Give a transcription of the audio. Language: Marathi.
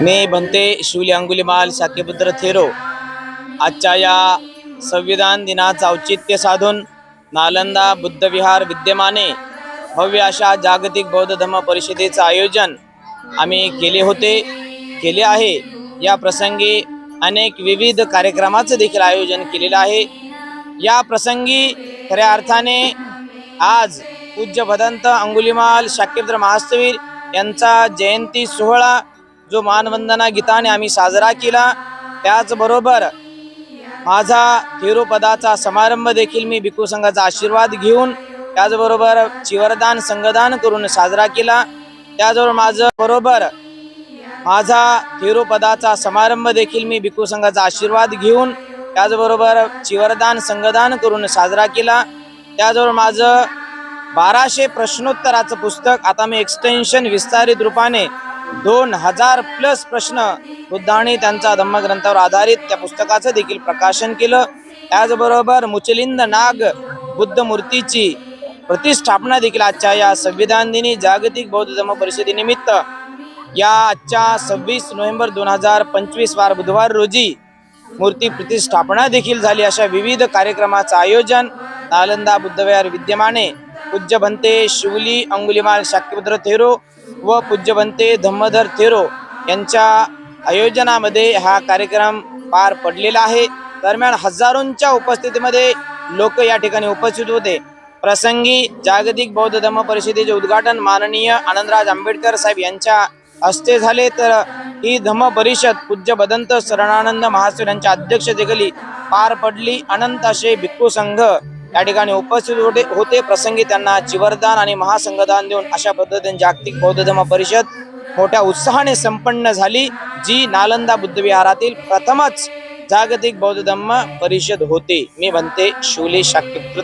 मी बनते शिवली अंगुलीमाल शाक्यपुत्र थेरो। आजच्या या संविधान दिनाचं औचित्य साधून नालंदा बुद्धविहार विद्यमाने भव्य अशा जागतिक बौद्ध धर्म परिषदेचं आयोजन आम्ही केले होते केले आहे. या प्रसंगी अनेक विविध कार्यक्रमाचं देखील आयोजन केलेलं आहे. या प्रसंगी खऱ्या अर्थाने आज पूज्य भदंत अंगुलीमाल शाक्यपुत्र महास्तवीर यांचा जयंती सोहळा जो मानवंदना गीताने आम्ही साजरा केला त्याचबरोबर माझा थिरुपदाचा समारंभ देखील मी भिक्खू संघाचा आशीर्वाद घेऊन त्याचबरोबर चिवरदान संगदान करून साजरा केला. त्याचबरोबर माझं बरोबर माझा थिरोपदाचा समारंभ देखील मी भिक्खू संघाचा आशीर्वाद घेऊन त्याचबरोबर चिवरदान संगदान करून साजरा केला. त्याचबरोबर माझं बाराशे प्रश्नोत्तराचं पुस्तक आता मी एक्सटेन्शन विस्तारित रूपाने दोन हजार प्लस प्रश्न बुद्धाने त्यांचा धम्मग्रंथावर आधारित त्या पुस्तकाचं देखील प्रकाशन केलं. त्याचबरोबर मुचलिंद नाग बुद्ध मूर्तीची प्रतिष्ठापना देखील आजच्या या संविधान दिनी जागतिक बौद्ध धर्म परिषदेनिमित्त या आजच्या सव्वीस नोव्हेंबर दोन हजार पंचवीस वार बुधवार रोजी मूर्ती प्रतिष्ठापना देखील झाली. अशा विविध कार्यक्रमाचं आयोजन नालंदा बुद्धविहार विद्यमाने पूज्य भंते शिवली अंगुलीमाल शाक्यपुत्र थेरो व पूज्यवंते धम्मधर थेरो यांच्या आयोजनामध्ये हा कार्यक्रम पार पडलेला आहे. दरम्यान हजारोंच्या उपस्थितीमध्ये लोक या ठिकाणी उपस्थित होते. प्रसंगी जागतिक बौद्ध धम्म परिषदेचे उद्घाटन माननीय आनंदराज आंबेडकर साहेब यांच्या हस्ते झाले. तर ही धम्म परिषद पूज्य बदंत शरणानंद महास्वर यांच्या अध्यक्षतेखाली पार पडली. अनंत असे भिक्खू संघ या ठिकाणी उपस्थित होते होते. प्रसंगी त्यांना चिवरदान आणि महासंघदान देऊन अशा पद्धतीने जागतिक बौद्ध धर्म परिषद मोठ्या उत्साहाने संपन्न झाली जी नालंदा बुद्धविहारातील प्रथमच जागतिक बौद्ध धम्म परिषद होते. मी म्हणते शिवले शाक्यपुत्र